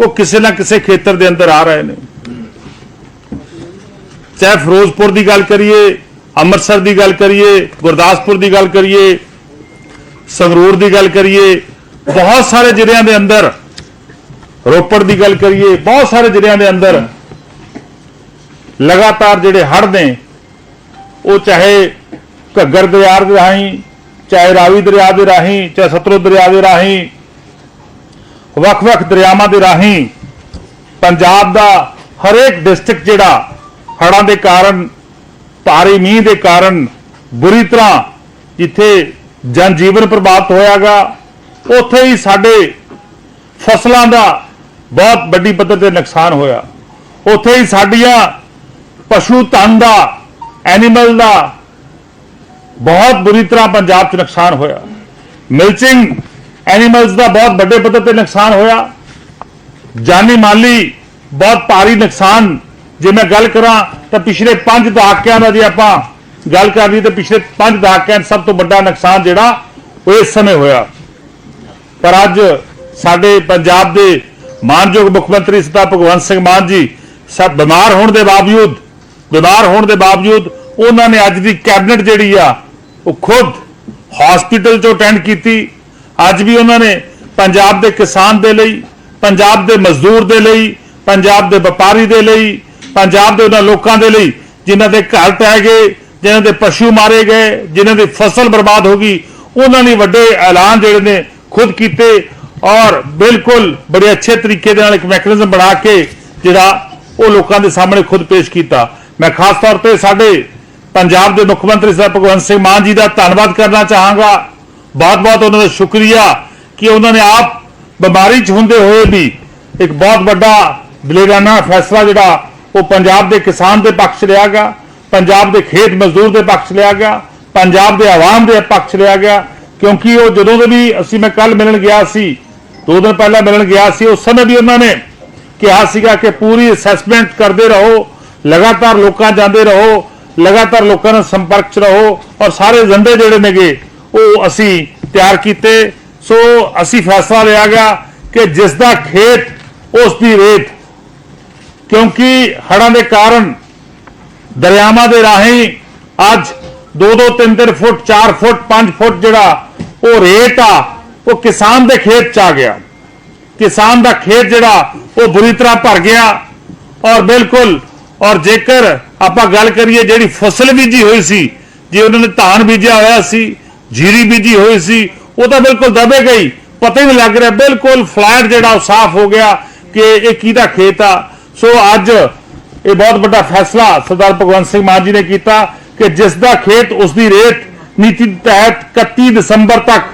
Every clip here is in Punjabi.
ਉਹ ਕਿਸੇ ਨਾ ਕਿਸੇ ਖੇਤਰ ਦੇ ਅੰਦਰ ਆ ਰਹੇ ਨੇ। ਚਾਹੇ ਫਿਰੋਜ਼ਪੁਰ ਦੀ ਗੱਲ ਕਰੀਏ, ਅੰਮ੍ਰਿਤਸਰ ਦੀ ਗੱਲ ਕਰੀਏ, ਗੁਰਦਾਸਪੁਰ ਦੀ ਗੱਲ ਕਰੀਏ, ਸੰਗਰੂਰ ਦੀ ਗੱਲ ਕਰੀਏ, ਬਹੁਤ ਸਾਰੇ ਜ਼ਿਲ੍ਹਿਆਂ ਦੇ ਅੰਦਰ, ਰੋਪੜ ਦੀ ਗੱਲ ਕਰੀਏ, ਬਹੁਤ ਸਾਰੇ ਜ਼ਿਲ੍ਹਿਆਂ ਦੇ ਅੰਦਰ ਲਗਾਤਾਰ ਜਿਹੜੇ ਹੜ੍ਹ ਨੇ, ਉਹ ਚਾਹੇ ਘੱਗਰ ਦਰਿਆ ਦੇ ਰਾਹੀਂ, ਚਾਹੇ ਰਾਵੀ ਦਰਿਆ ਦੇ ਰਾਹੀਂ, ਚਾਹੇ ਸਤਲੁਜ ਦਰਿਆ ਦੇ ਰਾਹੀਂ ਵੱਖ-ਵੱਖ ਦਰਿਆਵਾਂ ਦੇ ਰਾਹੀਂ ਪੰਜਾਬ ਦਾ ਹਰੇਕ ਡਿਸਟ੍ਰਿਕਟ ਜਿਹੜਾ ਹੜ੍ਹਾਂ ਦੇ ਕਾਰਨ, ਭਾਰੀ ਮੀਂਹ ਦੇ ਕਾਰਨ ਬੁਰੀ ਤਰ੍ਹਾਂ ਜਿੱਥੇ ਜਨ ਜੀਵਨ ਪ੍ਰਭਾਵਿਤ ਹੋਇਆਗਾ। ਉੱਥੇ ਹੀ ਸਾਡੇ ਫਸਲਾਂ ਦਾ ਬਹੁਤ ਵੱਡੀ ਪੱਧਰ ਤੇ ਨੁਕਸਾਨ ਹੋਇਆ। ਉੱਥੇ ਹੀ ਸਾਡੀਆਂ ਪਸ਼ੂ ਧਨ ਦਾ ਐਨੀਮਲ ਦਾ ਬਹੁਤ ਬੁਰੀ ਤਰ੍ਹਾਂ ਪੰਜਾਬ 'ਚ ਨੁਕਸਾਨ ਹੋਇਆ। ਮਿਲਚਿੰਗ ਐਨੀਮਲਸ ਦਾ ਬਹੁਤ ਵੱਡੇ ਪੱਧਰ ਤੇ ਨੁਕਸਾਨ ਹੋਇਆ। ਜਾਨੀ ਮਾਲੀ ਬਹੁਤ ਭਾਰੀ ਨੁਕਸਾਨ। ਜੇ ਮੈਂ ਗੱਲ ਕਰਾਂ ਤਾਂ ਪਿਛਲੇ 5 ਦਹਾਕਿਆਂ ਦਾ ਜੇ ਆਪਾਂ ਗੱਲ ਕਰ ਲਈ ਤਾਂ ਪਿਛਲੇ 5 ਦਹਾਕਿਆਂ 'ਚ ਸਭ ਤੋਂ ਵੱਡਾ ਨੁਕਸਾਨ ਜਿਹੜਾ ਉਹ ਇਸ ਸਮੇਂ ਹੋਇਆ। ਪਰ ਅੱਜ ਸਾਡੇ ਪੰਜਾਬ ਦੇ ਮਾਨਯੋਗ ਮੁੱਖ ਮੰਤਰੀ ਸਰਦਾਰ ਭਗਵੰਤ ਸਿੰਘ ਮਾਨ ਜੀ ਸਭ ਬਿਮਾਰ ਹੋਣ ਦੇ ਬਾਵਜੂਦ, ਬਿਮਾਰ ਹੋਣ ਦੇ ਬਾਵਜੂਦ ਉਹਨਾਂ ਨੇ ਅੱਜ ਦੀ ਕੈਬਨਿਟ ਜਿਹੜੀ ਆ, ਉਹ ਖੁਦ ਹਸਪੀਟਲ ਚੋਂ ਅਟੈਂਡ ਕੀਤੀ। ਅੱਜ ਵੀ ਉਹਨਾਂ ਨੇ ਪੰਜਾਬ ਦੇ ਕਿਸਾਨ ਦੇ ਲਈ, ਪੰਜਾਬ ਦੇ ਮਜ਼ਦੂਰ ਦੇ ਲਈ, ਪੰਜਾਬ ਦੇ ਵਪਾਰੀ ਦੇ ਲਈ, ਪੰਜਾਬ ਦੇ ਉਹਨਾਂ ਲੋਕਾਂ ਦੇ ਲਈ ਜਿਨ੍ਹਾਂ ਦੇ ਘਰ ਟਹਿ ਗਏ, ਜਿਨ੍ਹਾਂ ਦੇ ਪਸ਼ੂ ਮਾਰੇ ਗਏ, ਜਿਨ੍ਹਾਂ ਦੀ ਫਸਲ ਬਰਬਾਦ ਹੋ ਗਈ, ਉਹਨਾਂ ਨੇ ਵੱਡੇ ਐਲਾਨ ਜਿਹੜੇ ਨੇ ਖੁਦ ਕੀਤੇ ਔਰ ਬਿਲਕੁਲ ਬੜੇ ਅੱਛੇ ਤਰੀਕੇ ਦੇ ਨਾਲ ਇੱਕ ਮੈਕੈਨਿਜ਼ਮ ਬਣਾ ਕੇ ਜਿਹੜਾ ਉਹ ਲੋਕਾਂ ਦੇ ਸਾਹਮਣੇ ਖੁਦ ਪੇਸ਼ ਕੀਤਾ। ਮੈਂ ਖਾਸ ਤੌਰ ਤੇ ਸਾਡੇ ਪੰਜਾਬ ਦੇ ਮੁੱਖ ਮੰਤਰੀ ਸਾਹਿਬ ਭਗਵੰਤ ਸਿੰਘ ਮਾਨ ਜੀ ਦਾ ਧੰਨਵਾਦ ਕਰਨਾ ਚਾਹਾਂਗਾ। ਬਹੁਤ-ਬਹੁਤ ਉਹਨਾਂ ਦਾ ਸ਼ੁਕਰੀਆ ਕਿ ਉਹਨਾਂ ਨੇ ਆਪ ਬਿਮਾਰੀ 'ਚ ਹੁੰਦੇ ਹੋਏ ਵੀ ਇੱਕ ਬਹੁਤ ਵੱਡਾ ਦਲੇਰਾਨਾ ਫੈਸਲਾ ਜਿਹੜਾ ਉਹ ਪੰਜਾਬ ਦੇ ਕਿਸਾਨ ਦੇ ਪੱਖ 'ਚ ਲਿਆ ਗਿਆ, ਪੰਜਾਬ ਦੇ ਖੇਤ ਮਜ਼ਦੂਰ ਦੇ ਪੱਖ 'ਚ ਲਿਆ ਗਿਆ, ਪੰਜਾਬ ਦੇ ਆਵਾਮ ਦੇ ਪੱਖ 'ਚ ਲਿਆ ਗਿਆ, ਕਿਉਂਕਿ ਉਹ ਜਦੋਂ ਦੇ ਵੀ ਅਸੀਂ ਮੈਂ ਕੱਲ ਮਿਲਣ ਗਿਆ ਸੀ, ਦੋ ਦਿਨ ਪਹਿਲਾਂ ਮਿਲਣ ਗਿਆ ਸੀ, ਉਸ ਸਮੇਂ ਵੀ ਉਹਨਾਂ ਨੇ ਕਿਹਾ ਸੀਗਾ ਕਿ ਪੂਰੀ ਅਸੈਸਮੈਂਟ ਕਰਦੇ ਰਹੋ, ਲਗਾਤਾਰ ਲੋਕਾਂ ਜਾਂਦੇ ਰਹੋ, ਲਗਾਤਾਰ ਲੋਕਾਂ ਨਾਲ ਸੰਪਰਕ 'ਚ ਰਹੋ ਔਰ ਸਾਰੇ ਏਜੰਡੇ ਜਿਹੜੇ ਨੇਗੇ ਉਹ ਅਸੀਂ ਤਿਆਰ ਕੀਤੇ। ਸੋ ਅਸੀਂ ਫੈਸਲਾ ਲਿਆ ਗਿਆ ਕਿ ਜਿਸ ਦਾ ਖੇਤ ਉਸ ਦੀ ਰੇਤ। ਕਿਉਂਕਿ ਹੜ੍ਹਾਂ ਦੇ ਕਾਰਨ ਦਰਿਆਵਾਂ ਦੇ ਰਾਹੀਂ ਅੱਜ 2-2 3-3 ਫੁੱਟ 4 ਫੁੱਟ 5 ਫੁੱਟ ਜਿਹੜਾ ਉਹ ਰੇਤ ਆ, ਉਹ ਕਿਸਾਨ ਦੇ ਖੇਤ ਚ ਆ ਗਿਆ। ਕਿਸਾਨ ਦਾ ਖੇਤ ਜਿਹੜਾ ਉਹ ਬੁਰੀ ਤਰ੍ਹਾਂ ਭਰ ਗਿਆ। ਔਰ ਬਿਲਕੁਲ, ਔਰ ਜੇਕਰ ਆਪਾਂ ਗੱਲ ਕਰੀਏ ਜਿਹੜੀ ਫਸਲ ਬੀਜੀ ਹੋਈ ਸੀ, ਜੇ ਉਹਨਾਂ ਨੇ ਧਾਨ ਬੀਜਿਆ ਹੋਇਆ ਸੀ ਜੀਰੀ ਬੀਜੀ ਹੋਈ ਸੀ, ਉਹ ਤਾਂ ਬਿਲਕੁਲ ਦਬੇ ਗਈ। ਪਤਾ ਹੀ ਨਹੀਂ ਲੱਗ ਰਿਹਾ, ਬਿਲਕੁਲ ਫਲੈਟ ਜਿਹੜਾ ਉਹ ਸਾਫ਼ ਹੋ ਗਿਆ ਕਿ ਇਹ ਕਿਹਦਾ ਖੇਤ ਆ। ਸੋ ਅੱਜ ਇਹ ਬਹੁਤ ਵੱਡਾ ਫੈਸਲਾ ਸਰਦਾਰ ਭਗਵੰਤ ਸਿੰਘ ਮਾਨ ਜੀ ਨੇ ਕੀਤਾ ਕਿ ਜਿਸ ਦਾ ਖੇਤ ਉਸ ਦੀ ਰੇਤ ਨੀਤੀ ਤਹਿਤ 31 ਦਸੰਬਰ ਤੱਕ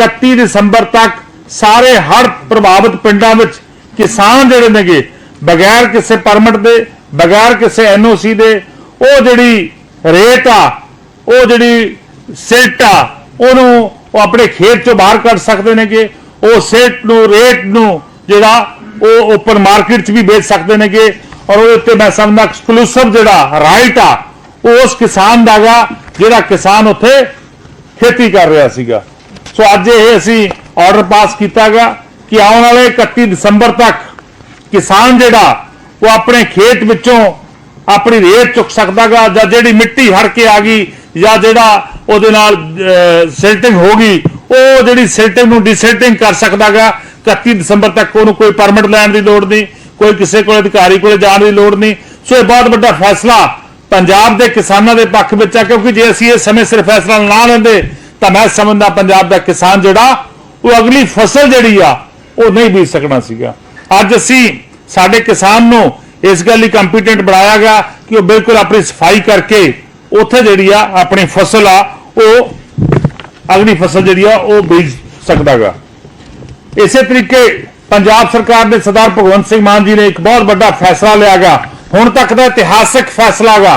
31 ਦਸੰਬਰ ਤੱਕ ਸਾਰੇ ਹਰ ਪ੍ਰਭਾਵਿਤ ਪਿੰਡਾਂ ਵਿੱਚ ਕਿਸਾਨ ਜਿਹੜੇ ਨੇਗੇ, ਬਗੈਰ ਕਿਸੇ ਪਰਮਿਟ ਦੇ, ਬਗੈਰ ਕਿਸੇ ਐਨਓਸੀ ਦੇ, ਉਹ ਜਿਹੜੀ ਰੇਤ ਆ, ਉਹ ਜਿਹੜੀ ਸਿਲਟ ਆ ਉਹਨੂੰ ਉਹ ਆਪਣੇ ਖੇਤ ਚੋਂ ਬਾਹਰ ਕੱਢ ਸਕਦੇ ਨੇਗੇ, ਉਹ ਸਿਲਟ ਨੂੰ ਰੇਟ ਨੂੰ, ਜਿਹੜਾ ਉਹ ਓਪਨ ਮਾਰਕੀਟ 'ਚ ਵੀ ਵੇਚ ਸਕਦੇ ਨੇਗੇ, ਔਰ ਉਹਦੇ ਉੱਤੇ ਮੈਂ ਸਮਝਦਾ ਐਕਸਕਲੂਸਿਵ ਜਿਹੜਾ ਰਾਈਟ ਆ, ਉਹ ਉਸ ਕਿਸਾਨ ਦਾ ਗਾ ਜਿਹੜਾ ਕਿਸਾਨ ਉੱਥੇ ਖੇਤੀ ਕਰ ਰਿਹਾ ਸੀਗਾ। ਸੋ ਅੱਜ ਇਹ ਅਸੀਂ ਆਰਡਰ ਪਾਸ ਕੀਤਾਗਾ ਕਿ ਆਉਣ ਵਾਲੇ 31 ਦਸੰਬਰ ਤੱਕ ਕਿਸਾਨ ਜਿਹੜਾ, ਉਹ ਆਪਣੇ ਖੇਤ ਵਿੱਚੋਂ ਆਪਣੀ ਰੇਤ ਚੁੱਕ ਸਕਦਾਗਾ ਜਾਂ ਜਿਹੜੀ ਮਿੱਟੀ ਹੜ ਕੇ ਆ ਗਈ, ਜਾਂ ਜਿਹੜਾ ਉਹਦੇ ਨਾਲ ਸਿਲਟਿੰਗ ਹੋ ਗਈ। ਉਹ ਜਿਹੜੀ ਸਿਲਟਿੰਗ ਨੂੰ ਡਿਸਿਲਟਿੰਗ ਕਰ ਸਕਦਾਗਾ 31 ਦਸੰਬਰ ਤੱਕ ਉਹਨੂੰ ਕੋਈ ਪਰਮਿਟ ਲੈਣ ਦੀ ਲੋੜ ਨਹੀਂ, ਕੋਈ ਕਿਸੇ ਕੋਲ ਅਧਿਕਾਰੀ ਕੋਲ ਜਾਣ ਦੀ ਲੋੜ ਨਹੀਂ। ਸੋ ਇਹ ਬਹੁਤ ਵੱਡਾ ਫੈਸਲਾ ਪੰਜਾਬ ਦੇ ਕਿਸਾਨਾਂ ਦੇ ਪੱਖ ਵਿੱਚ ਆ, ਕਿਉਂਕਿ ਜੇ ਅਸੀਂ ਇਹ ਸਮੇਂ ਸਿਰ ਫੈਸਲਾ ਨਾ ਲੈਂਦੇ, ਤਾਂ ਮੈਂ ਸਮਝਦਾ ਪੰਜਾਬ ਦਾ ਕਿਸਾਨ ਜਿਹੜਾ, ਉਹ ਅਗਲੀ ਫਸਲ ਜਿਹੜੀ ਆ, ਉਹ ਨਹੀਂ ਬੀਜ ਸਕਣਾ ਸੀਗਾ। ਅੱਜ ਅਸੀਂ ਸਾਡੇ ਕਿਸਾਨ ਨੂੰ ਇਸ ਗੱਲ ਲਈ ਕੰਪੀਟੈਂਟ ਬਣਾਇਆ ਗਿਆ ਕਿ ਉਹ ਬਿਲਕੁਲ ਆਪਣੀ ਸਫ਼ਾਈ ਕਰਕੇ ਉੱਥੇ ਜਿਹੜੀ ਆ, ਆਪਣੀ ਫਸਲ ਆ ਉਹ ਅਗਲੀ ਫਸਲ ਜਿਹੜੀ ਆ, ਉਹ ਬੀਜ ਸਕਦਾਗਾ। ਇਸੇ ਤਰੀਕੇ ਪੰਜਾਬ ਸਰਕਾਰ ਨੇ ਸਰਦਾਰ ਭਗਵੰਤ ਸਿੰਘ ਮਾਨ ਜੀ ਨੇ ਇੱਕ ਬਹੁਤ ਵੱਡਾ ਫੈਸਲਾ ਲਿਆ ਗਾ ਹੁਣ ਤੱਕ ਦਾ ਇਤਿਹਾਸਕ ਫੈਸਲਾ ਗਾ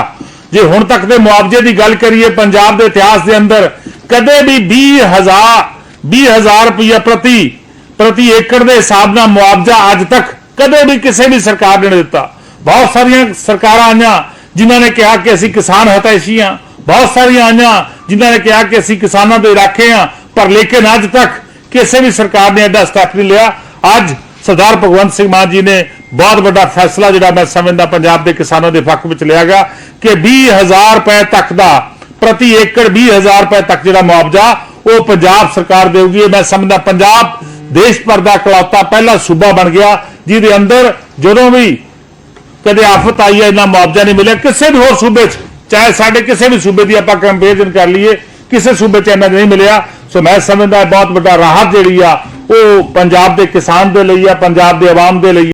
ਜੇ ਹੁਣ ਤੱਕ ਦੇ ਮੁਆਵਜ਼ੇ ਦੀ ਗੱਲ ਕਰੀਏ, ਪੰਜਾਬ ਦੇ ਇਤਿਹਾਸ ਦੇ ਅੰਦਰ ਕਦੇ ਵੀ 20000 20000 ਰੁਪਇਆ ਪ੍ਰਤੀ ਪ੍ਰਤੀ ਏਕੜ ਦੇ ਹਿਸਾਬ ਨਾਲ ਮੁਆਵਜ਼ਾ ਅੱਜ ਤੱਕ ਕਦੇ ਵੀ ਕਿਸੇ ਵੀ ਸਰਕਾਰ ਨੇ ਨਹੀਂ ਦਿੱਤਾ। ਬਹੁਤ ਸਾਰੀਆਂ ਸਰਕਾਰਾਂ ਆਈਆਂ ਜਿਨ੍ਹਾਂ ਨੇ ਕਿਹਾ ਕਿ ਅਸੀਂ ਕਿਸਾਨ ਹਤੈਸ਼ੀ ਹਾਂ ਬਹੁਤ ਸਾਰੀਆਂ ਆਈਆਂ ਜਿਨ੍ਹਾਂ ਨੇ ਕਿਹਾ ਕਿ ਅਸੀਂ ਕਿਸਾਨਾਂ ਦੇ ਰਾਖੇ ਹਾਂ, ਪਰ ਲੇਕਿਨ ਅੱਜ ਤੱਕ ਕਿਸੇ ਵੀ ਸਰਕਾਰ ਨੇ ਐਡਾ ਸਟੈਪ ਨਹੀਂ ਲਿਆ। ਅੱਜ ਸਰਦਾਰ ਭਗਵੰਤ ਸਿੰਘ ਮਾਨ ਜੀ ਨੇ ਬਹੁਤ ਵੱਡਾ ਫੈਸਲਾ ਜਿਹੜਾ ਮੈਂ ਸਮਝਦਾ ਪੰਜਾਬ ਦੇ ਕਿਸਾਨਾਂ ਦੇ ਪੱਖ ਵਿੱਚ ਲਿਆ ਗਿਆ ਕਿ 20000 ਰੁਪਏ ਤੱਕ ਦਾ ਪ੍ਰਤੀ ਏਕੜ 20000 ਰੁਪਏ ਤੱਕ ਜਿਹੜਾ ਮੁਆਵਜ਼ਾ ਉਹ ਪੰਜਾਬ ਸਰਕਾਰ ਦੇਊਗੀ। ਇਹ ਮੈਂ ਸਮਝਦਾ ਪੰਜਾਬ ਦੇਸ਼ ਭਰ ਦਾ ਇਕਲੌਤਾ ਪਹਿਲਾ ਸੂਬਾ ਬਣ ਗਿਆ, ਜਿਹਦੇ ਅੰਦਰ ਜਦੋਂ ਵੀ ਕਦੇ ਆਫਤ ਆਈ ਹੈ, ਇੰਨਾ ਮੁਆਵਜ਼ਾ ਨਹੀਂ ਮਿਲਿਆ। ਕਿਸੇ ਵੀ ਹੋਰ ਸੂਬੇ 'ਚ ਚਾਹੇ ਸਾਡੇ ਕਿਸੇ ਵੀ ਸੂਬੇ ਦੀ ਆਪਾਂ ਕੰਪੈਰੀਜ਼ਨ ਕਰ ਲਈਏ, ਕਿਸੇ ਸੂਬੇ 'ਚ ਇੰਨਾ ਨਹੀਂ ਮਿਲਿਆ। ਸੋ ਮੈਂ ਸਮਝਦਾ ਬਹੁਤ ਵੱਡਾ ਰਾਹਤ ਜਿਹੜੀ ਆ, ਉਹ ਪੰਜਾਬ ਦੇ ਕਿਸਾਨ ਦੇ ਲਈ ਆ, ਪੰਜਾਬ ਦੇ ਆਵਾਮ ਦੇ ਲਈ